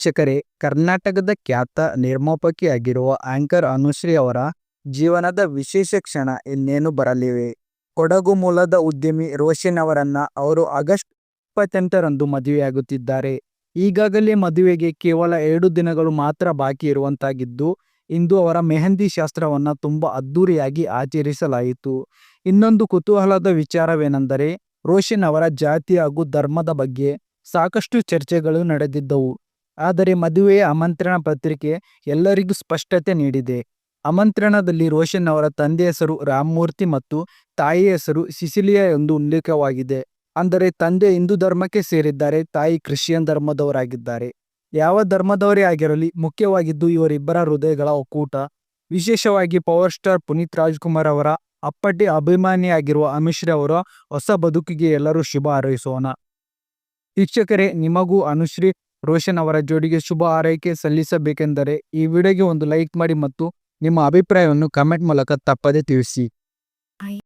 ವೀಕ್ಷಕರೇ, ಕರ್ನಾಟಕದ ಖ್ಯಾತ ನಿರ್ಮಾಪಕಿಯಾಗಿರುವ ಆಂಕರ್ ಅನುಶ್ರೀ ಅವರ ಜೀವನದ ವಿಶೇಷ ಕ್ಷಣ ಇನ್ನೇನು ಬರಲಿವೆ? ಕೊಡಗು ಮೂಲದ ಉದ್ಯಮಿ ರೋಷನ್ ಅವರನ್ನ ಅವರು ಆಗಸ್ಟ್ ಇಪ್ಪತ್ತೆಂಟರಂದು ಮದುವೆಯಾಗುತ್ತಿದ್ದಾರೆ. ಈಗಾಗಲೇ ಮದುವೆಗೆ ಕೇವಲ ಎರಡು ದಿನಗಳು ಮಾತ್ರ ಬಾಕಿ ಇರುವಂತಾಗಿದ್ದು, ಇಂದು ಅವರ ಮೆಹಂದಿ ಶಾಸ್ತ್ರವನ್ನು ತುಂಬ ಅದ್ದೂರಿಯಾಗಿ ಆಚರಿಸಲಾಯಿತು. ಇನ್ನೊಂದು ಕುತೂಹಲದ ವಿಚಾರವೇನೆಂದರೆ, ರೋಷನ್ ಅವರ ಜಾತಿ ಹಾಗೂ ಧರ್ಮದ ಬಗ್ಗೆ ಸಾಕಷ್ಟು ಚರ್ಚೆಗಳು ನಡೆದಿದ್ದವು. ಆದರೆ ಮದುವೆಯ ಆಮಂತ್ರಣ ಪತ್ರಿಕೆ ಎಲ್ಲರಿಗೂ ಸ್ಪಷ್ಟತೆ ನೀಡಿದೆ. ಆಮಂತ್ರಣದಲ್ಲಿ ರೋಷನ್ ಅವರ ತಂದೆ ಹೆಸರು ರಾಮಮೂರ್ತಿ ಮತ್ತು ತಾಯಿ ಹೆಸರು ಸಿಸಿಲಿಯಾ ಎಂದು ಉಲ್ಲೇಖವಾಗಿದೆ. ಅಂದರೆ ತಂದೆ ಹಿಂದೂ ಧರ್ಮಕ್ಕೆ ಸೇರಿದ್ದಾರೆ, ತಾಯಿ ಕ್ರಿಶ್ಚಿಯನ್ ಧರ್ಮದವರಾಗಿದ್ದಾರೆ. ಯಾವ ಧರ್ಮದವರೇ ಆಗಿರಲಿ, ಮುಖ್ಯವಾಗಿದ್ದು ಇವರಿಬ್ಬರ ಹೃದಯಗಳ ಒಕ್ಕೂಟ. ವಿಶೇಷವಾಗಿ ಪವರ್ ಸ್ಟಾರ್ ಪುನೀತ್ ರಾಜ್ಕುಮಾರ್ ಅವರ ಅಪ್ಪಟ್ಟಿ ಅಭಿಮಾನಿಯಾಗಿರುವ ಅಮಿಶ್ರ ಅವರ ಹೊಸ ಬದುಕಿಗೆ ಎಲ್ಲರೂ ಶುಭ ಹಾರೈಸೋಣ. ಶಿಕ್ಷಕರೇ ನಿಮಗೂ ಅನುಶ್ರೀ ರೋಷನ್ ಅವರ ಜೋಡಿಗೆ ಶುಭ ಆರೈಕೆ ಸಲ್ಲಿಸಬೇಕೆಂದರೆ ಈ ವಿಡಿಯೋಗೆ ಒಂದು ಲೈಕ್ ಮಾಡಿ ಮತ್ತು ನಿಮ್ಮ ಅಭಿಪ್ರಾಯವನ್ನು ಕಮೆಂಟ್ ಮೂಲಕ ತಪ್ಪದೇ ತಿಳಿಸಿ.